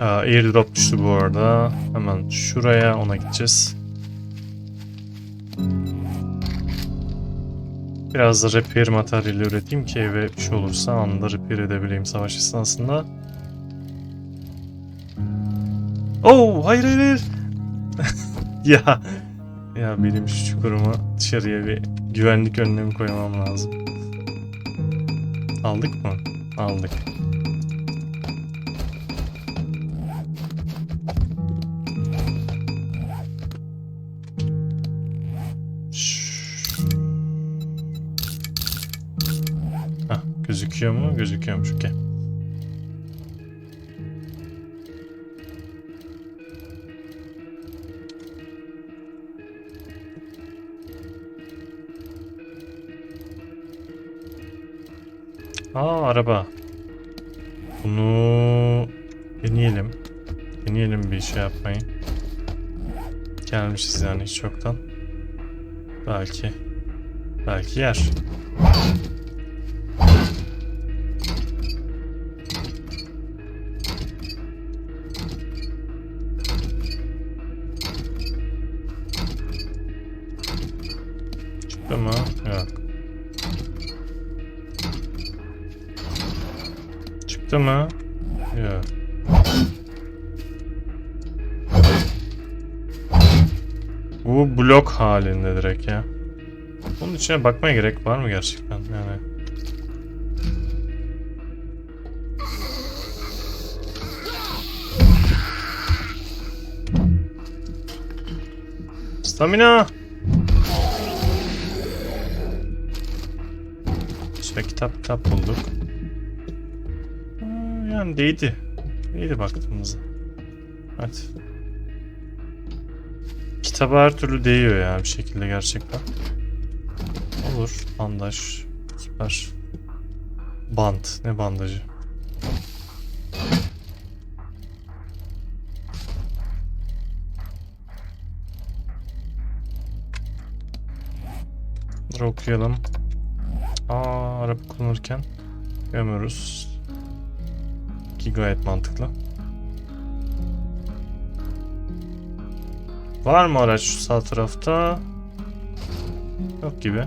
Aa, airdrop düştü bu arada. Hemen şuraya ona gideceğiz. Biraz da repair materyali üreteyim ki eve bir şey olursa anında repair edebileyim savaş esnasında. Oo hayır hayır hayır. ya ya benim şu çukuruma dışarıya bir güvenlik önlemi koymam lazım. Aldık mı? Aldık. Gözüküyor mu? Gözüküyormuş. Okey. Aa araba. Bunu deneyelim. Deneyelim bir şey yapmayı. Gelmişiz yani hiç çoktan. Belki. Belki yer. Mı? Yok. Bu blok halinde direkt ya. Bunun içine bakmaya gerek var mı gerçekten yani? Stamina. İşte kitap kitap bulduk. Yani değdi. Değdi baktığımızda. Hadi. Kitaba her türlü değiyor ya bir şekilde gerçekten. Olur. Bandaj. Süper. Bant. Ne bandajı? Dur okuyalım. Aa, araba kullanırken görmüyoruz. Ki gayet mantıklı. Var mı araç şu sağ tarafta? Yok gibi.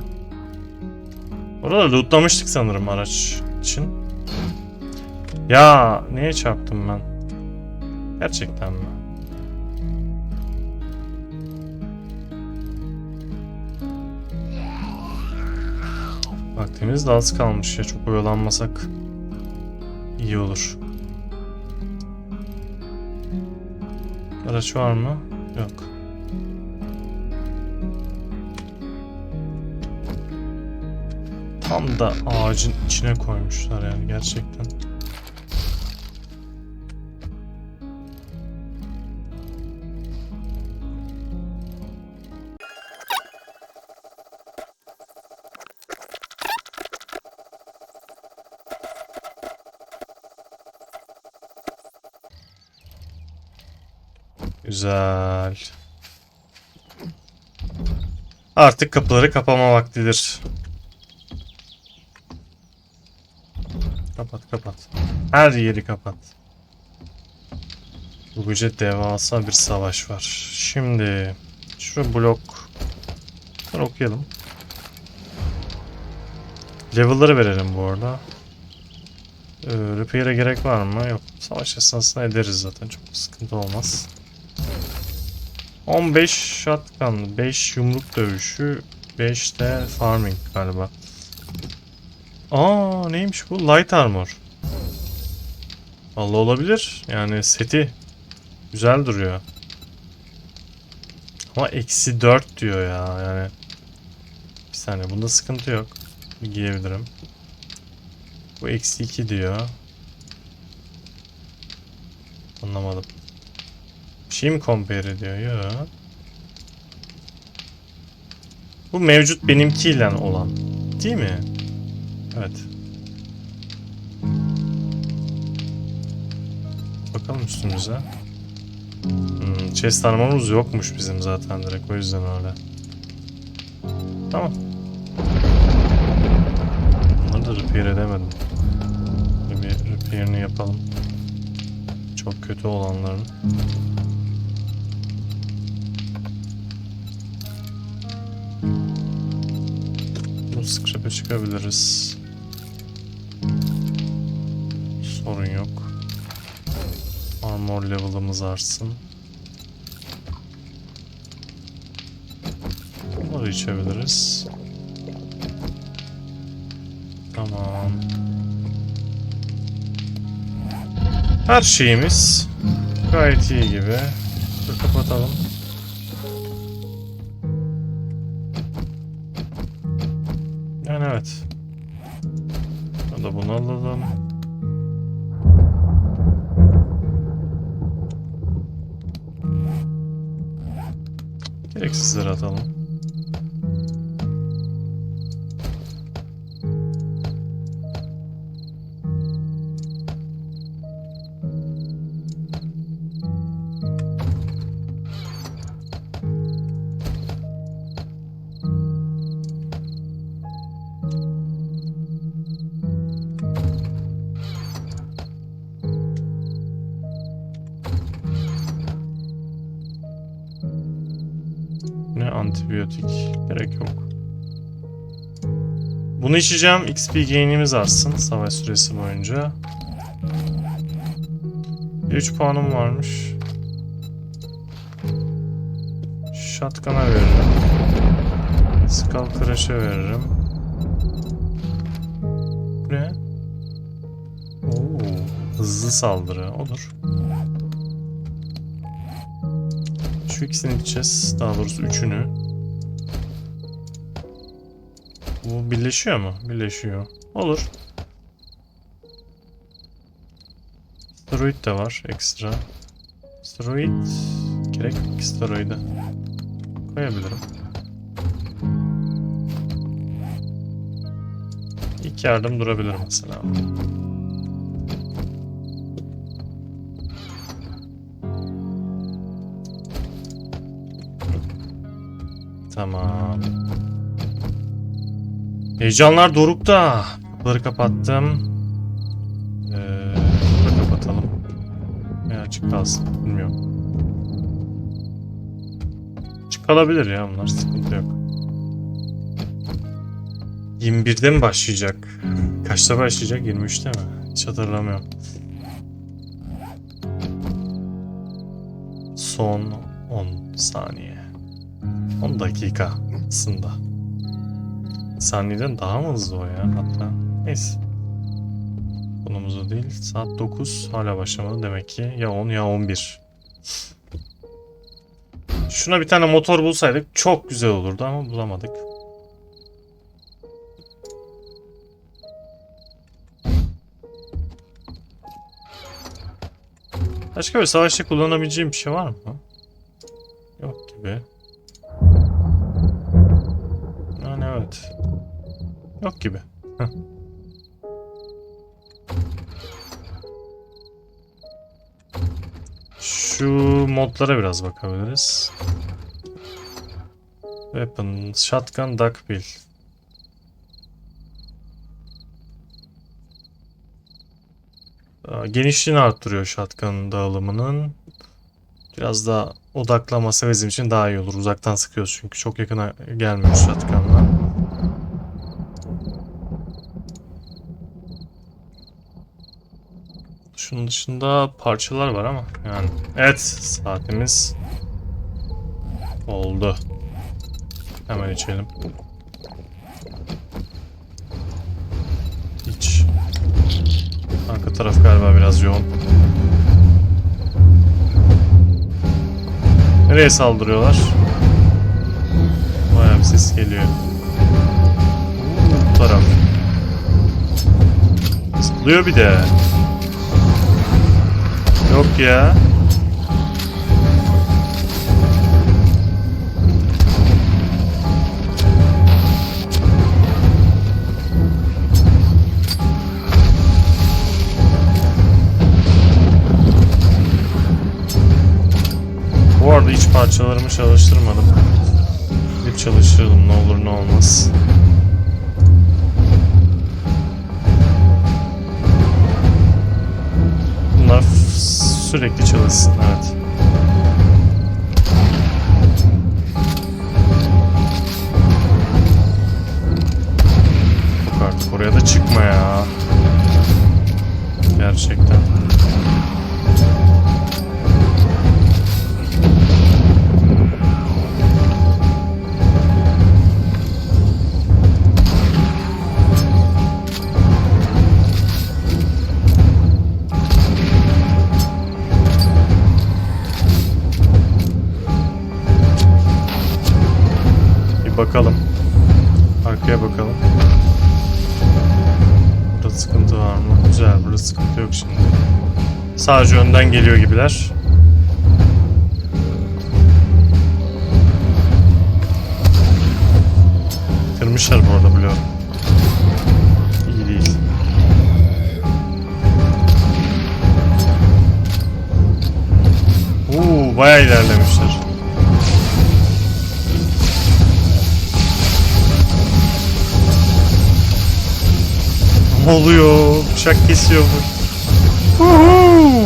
Orada lootlamıştık sanırım araç için. Ya neye çarptım ben? Gerçekten mi? Vaktimiz de az kalmış ya çok oyalanmasak iyi olur. Araç var mı? Yok. Tam da ağacın içine koymuşlar yani gerçekten. Güzel. Artık kapıları kapama vaktidir. Kapat kapat. Her yeri kapat. Bu gece devasa bir savaş var. Şimdi şu blok Bunları okuyalım. Level'ları verelim bu arada. Ee, repair'e gerek var mı? Yok. Savaş esnasında ederiz zaten. Çok sıkıntı olmaz. 15 shotgun, 5 yumruk dövüşü, 5 de farming galiba. Aa neymiş bu? Light armor. Allah olabilir. Yani seti güzel duruyor. Ama eksi 4 diyor ya yani. Bir saniye bunda sıkıntı yok. Giyebilirim. Bu eksi 2 diyor. Anlamadım. Mi compare ediyor? Yok. Bu mevcut benimkiyle olan. Değil mi? Evet. Bakalım üstümüze. Hmm, chest armorumuz yokmuş bizim zaten direkt o yüzden öyle. Tamam. Bunları da repair edemedim. Bir repair'ini yapalım. Çok kötü olanların. Scrap'e çıkabiliriz. Sorun yok. Armor level'ımız artsın. Bunları içebiliriz. Tamam. Her şeyimiz gayet iyi gibi. Dur kapatalım. Antibiyotik gerek yok. Bunu içeceğim. XP gain'imiz artsın savaş süresi boyunca. 3 puanım varmış. Shotgun'a veririm. Skull Crash'e veririm. Bu ne? Oo, hızlı saldırı olur. Şu ikisini içeceğiz. Daha doğrusu üçünü. Bu birleşiyor mu? Birleşiyor. Olur. Steroid de var ekstra. Steroid gerek yok steroide. Koyabilirim. İlk yardım durabilir mesela. Tamam. Heyecanlar dorukta. Kapıları kapattım. Ee, kapatalım. Veya açık kalsın. Bilmiyorum. Açık kalabilir ya bunlar. Sıkıntı yok. 21'de mi başlayacak? Kaçta başlayacak? 23'te mi? Hiç hatırlamıyorum. Son 10 saniye. 10 dakika aslında. Saniyeden daha mı hızlı o ya hatta. Neyse. Konumuz değil. Saat 9 hala başlamadı demek ki. Ya 10 ya 11. Şuna bir tane motor bulsaydık çok güzel olurdu ama bulamadık. Başka bir savaşta kullanabileceğim bir şey var mı? Yok gibi. Evet. Yok gibi. Şu modlara biraz bakabiliriz. Weapon, Shotgun. Aa, Genişliğini arttırıyor shotgun dağılımının. Biraz daha odaklaması bizim için daha iyi olur. Uzaktan sıkıyoruz çünkü çok yakına gelmiyor shotgunla. Şunun dışında parçalar var ama yani. Evet saatimiz oldu. Hemen içelim. İç. Arka taraf galiba biraz yoğun. Nereye saldırıyorlar? Bayağı bir ses geliyor. Bu taraf. Zıplıyor bir de. Yok ya. Bu arada iç parçalarımı çalıştırmadım. Bir çalıştırdım ne olur ne olmaz. Sürekli çalışsın evet. Yok artık oraya da çıkma ya. Gerçekten. Sıkıntı var mı? Güzel, burada sıkıntı yok şimdi. Sadece önden geliyor gibiler. Kırmışlar bu arada bloğu. İyi değil. Uuu bayağı ilerlemişler. Oluyor? Bıçak kesiyor bu. Uhu!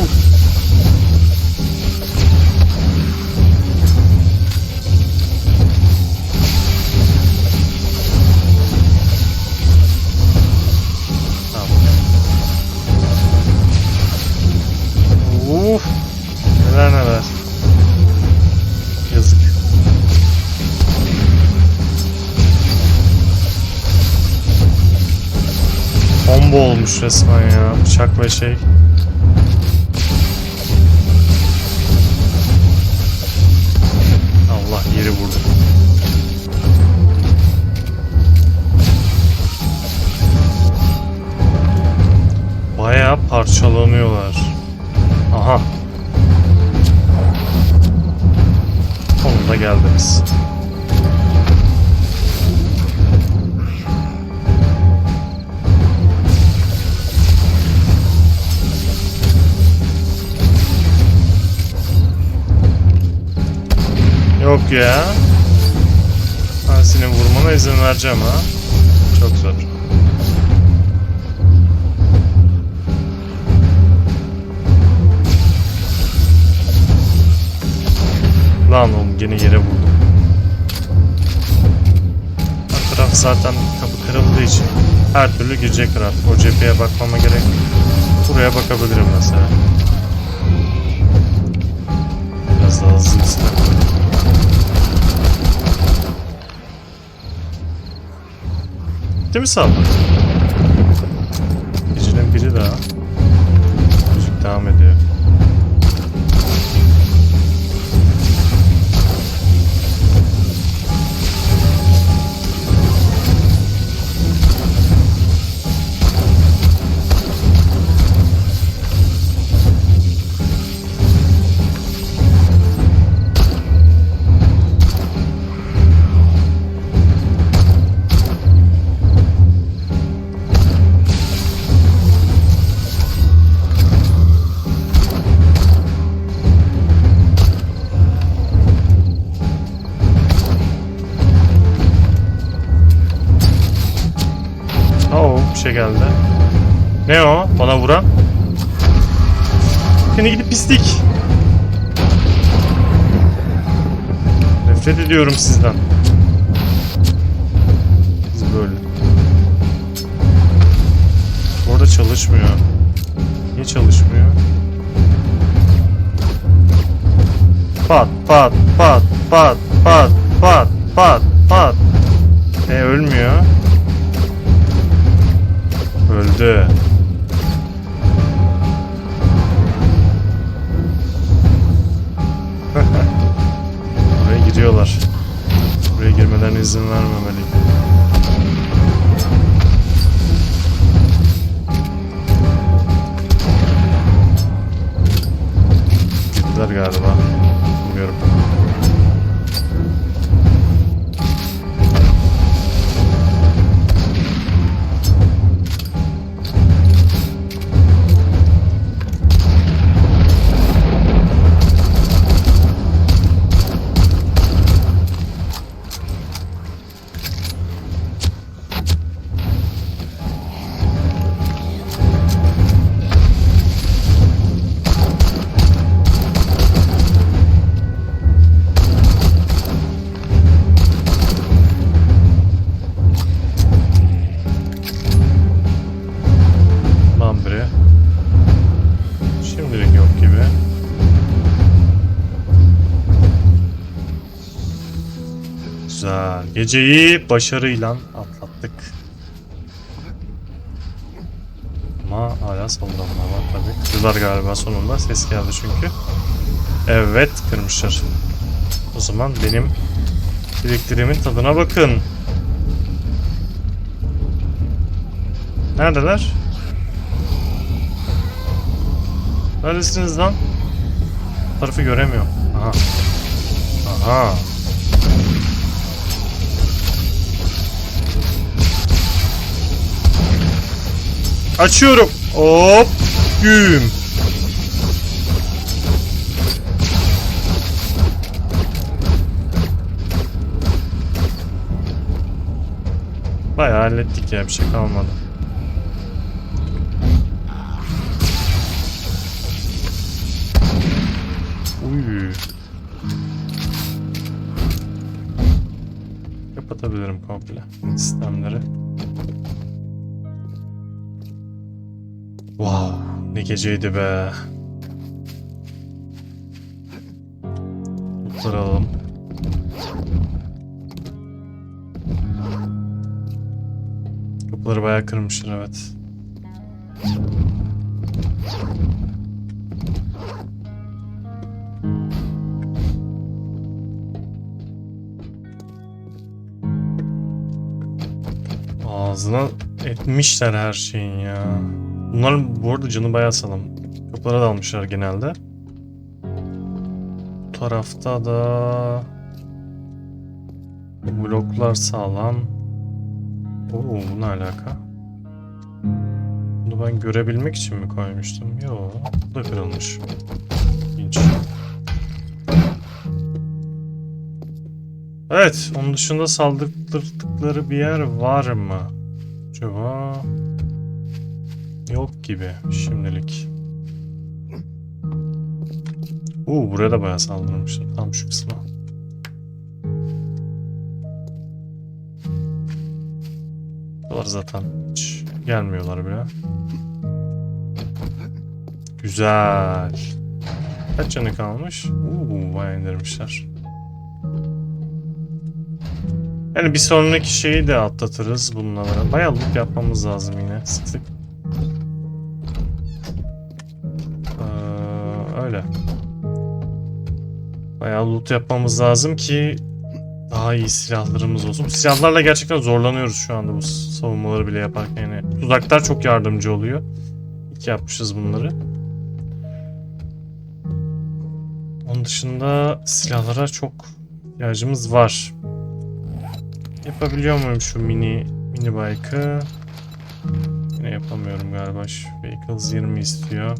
Resmen ya. Bıçak ve şey. Allah yeri vurdu. Bayağı parçalanıyorlar. Aha. Sonunda geldiniz. Yok ya. Ben senin vurmana izin vereceğim ha. Çok zor. Lan oğlum gene yere vurdum. Her taraf zaten kapı kırıldığı için her türlü girecekler artık. O cepheye bakmama gerek yok. Buraya bakabilirim mesela. Biraz daha hızlı gitsin. Bitti mi saldırı? Gecenin biri daha. Geldi. Ne o? Bana vuran? Seni gidip pislik. Nefret ediyorum sizden. Biz böyle. Orada çalışmıyor. Niye çalışmıyor? Pat pat pat pat pat pat pat pat. E ölmüyor. Öldü. Buraya giriyorlar. Buraya girmelerine izin vermemeliyim. Geceyi başarıyla atlattık. Ama hala savunma var tabii. Kırdılar galiba sonunda. Ses geldi çünkü. Evet kırmışlar. O zaman benim biriktirimimin tadına bakın. Neredeler? Neredesiniz lan? Tarafı göremiyorum. Aha. Aha. Açıyorum. Hop. Güm. Bayağı hallettik ya bir şey kalmadı. Uy. Kapatabilirim komple sistemleri. Wow, ne geceydi be. Lootları. Kapıları bayağı kırmışlar evet. Ağzına etmişler her şeyin ya. Bunların bu arada canı bayağı sağlam. Kapılara dalmışlar genelde. Bu tarafta da bloklar sağlam. Oo bu ne alaka? Bunu ben görebilmek için mi koymuştum? Yo, bu da kırılmış. İlginç. Evet, onun dışında saldırdıkları bir yer var mı? Acaba... Yok gibi şimdilik. Oo buraya da bayağı saldırmışlar. Tam şu kısma. Buralar zaten hiç gelmiyorlar bile. Güzel. Kaç canı kalmış? Oo bayağı indirmişler. Yani bir sonraki şeyi de atlatırız bunlara. Bayağı loot yapmamız lazım yine sık sık. Öyle. Bayağı loot yapmamız lazım ki daha iyi silahlarımız olsun. Silahlarla gerçekten zorlanıyoruz şu anda bu savunmaları bile yaparken. Yani tuzaklar çok yardımcı oluyor. İki yapmışız bunları. Onun dışında silahlara çok ihtiyacımız var. Yapabiliyor muyum şu mini mini bike'ı? Yine yapamıyorum galiba. Şu Vehicles 20 istiyor.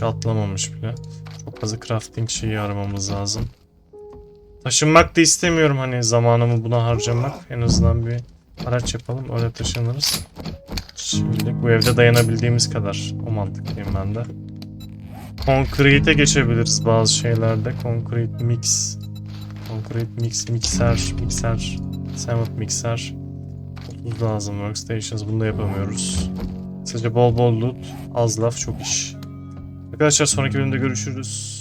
Hiç atlamamış bile. Çok fazla crafting şeyi aramamız lazım. Taşınmak da istemiyorum hani zamanımı buna harcamak. En azından bir araç yapalım öyle taşınırız. Şimdilik bu evde dayanabildiğimiz kadar. O mantıklıyım ben de. Concrete'e geçebiliriz bazı şeylerde. Concrete mix. Concrete mix, mikser, mikser, cement mikser. 30 lazım workstations. Bunu da yapamıyoruz. Sadece bol bol loot, az laf çok iş. Arkadaşlar sonraki bölümde görüşürüz.